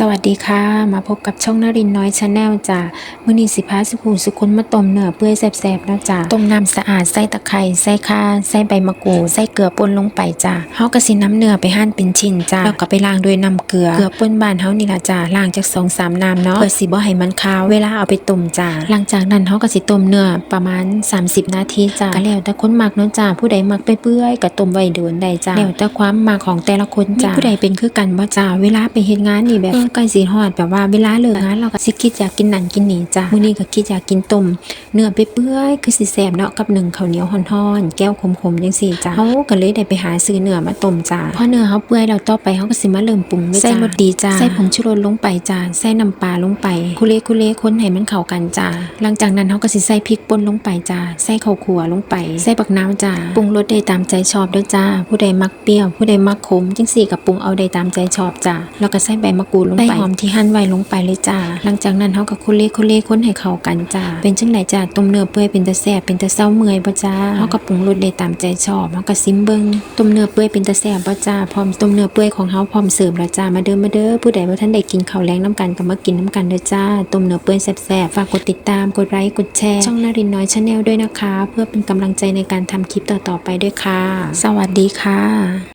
สวัสดีค่ะ มาพบกับช่องนรินทร์น้อยชาแนลจ้ะมือนีสิพาสุขุสุคนมาต้มเนื้อเปื่อยแซ่บๆแล้วจ้ะต้มน้ำสะอาดใส่ตะไคร้ใส่ข่าใส่ใบมะกรูดใส่เกลือป่นลงไปจ้ะเฮาก็สิน้ำเนื้อไปหั่นเป็นชิ้นจ้ะแล้วก็ไปล้างด้วยน้ำเกลือเกลือป่นบานเฮานี่ละจ้ะล้างจาก2-3น้ำเนาะเพื่อสิบ่ให้มันคาวเวลาเอาไปต้มจ้ะหลังจากนั้นเฮาก็สิต้มเนื้อประมาณ 30 นาทีจ้ะก็แล้วแต่คนมักเนาะจ้ะผู้ใดมักเปื่อยๆก็ต้มไว้โดนได้จ้ะแล้วแต่ความมักของแต่ละคนจ้ะผู้ใดเป็นคือกันบ่จ้ะเวลาไปเฮ็ดงานนี่แบบเออใกล้สิฮอดแบบว่าเวลาเลิกงานเราก็สิคิดอยากกินนั่นกินนี่จ้ะมื้อนี้ก็คิดอยากกินต้มเนื้อเปื่อยๆคือสิแซ่บเนาะกับหนึ่งข้าวเหนียวฮ้อนๆแก้วขมๆจังซี่จ้ะเฮาก็เลยได้ไปหาซื้อเนื้อมาต้มจ้ะพอเนื้อเฮาเปื่อยแล้วต่อไปเฮาก็สิมาเริ่มปรุงเลยจ้ะใส่รสดีจ้ะใส่ผงชูรสลงไปจ้ะใส่น้ำปลาลงไปคุเลคุเลคนให้มันเข้ากันจ้ะหลังจากนั้นเฮาก็สิใส่พริกป่นลงไปจ้ะใส่ข้าวคั่วลงไปใส่บักน้ำจ้ะปรุงรสได้ตามใจชอบเด้อจ้าผู้ใดมักเปรี้ยว ผู้ใดมักขมจังซี่ก็ปรุงเอาได้ตามใจชอบจ้ะแล้วก็ใส่ใบมะกรูดลงไปใส่หอมที่หั่นไว้ลงไปเลยจ้า หลังจากนั้นเฮาก็คุเล่คุเล่คนให้เข้ากันจ้า เป็นจังไดจ้าต้มเนื้อเปื่อยเป็นตาแซ่บเป็นตาเศร้าเมื่อยบ่จ้าเฮาก็ปรุงรสได้ตามใจชอบเฮาก็ซิมเบิงต้มเนื้อเปื่อยเป็นตาแซ่บบ่จ้าพร้อมต้มเนื้อเปื่อยของเฮาพร้อมเสิร์ฟแล้วจ้ามาเด้อมาเด้อผู้ใดบ่ทันได้กินข้าวแลงน้ำกันก็มากินน้ำกันเด้อจ้าต้มเนื้อเปื่อยแซ่บๆฝากกดติดตามกดไลค์กดแชร์ช่องนารินน้อยชาแนลด้วยนะคะ เพื่อเป็นกำลังใจในการทำคลิปต่อๆไปด้วยค่ะ สวัสดีค่ะ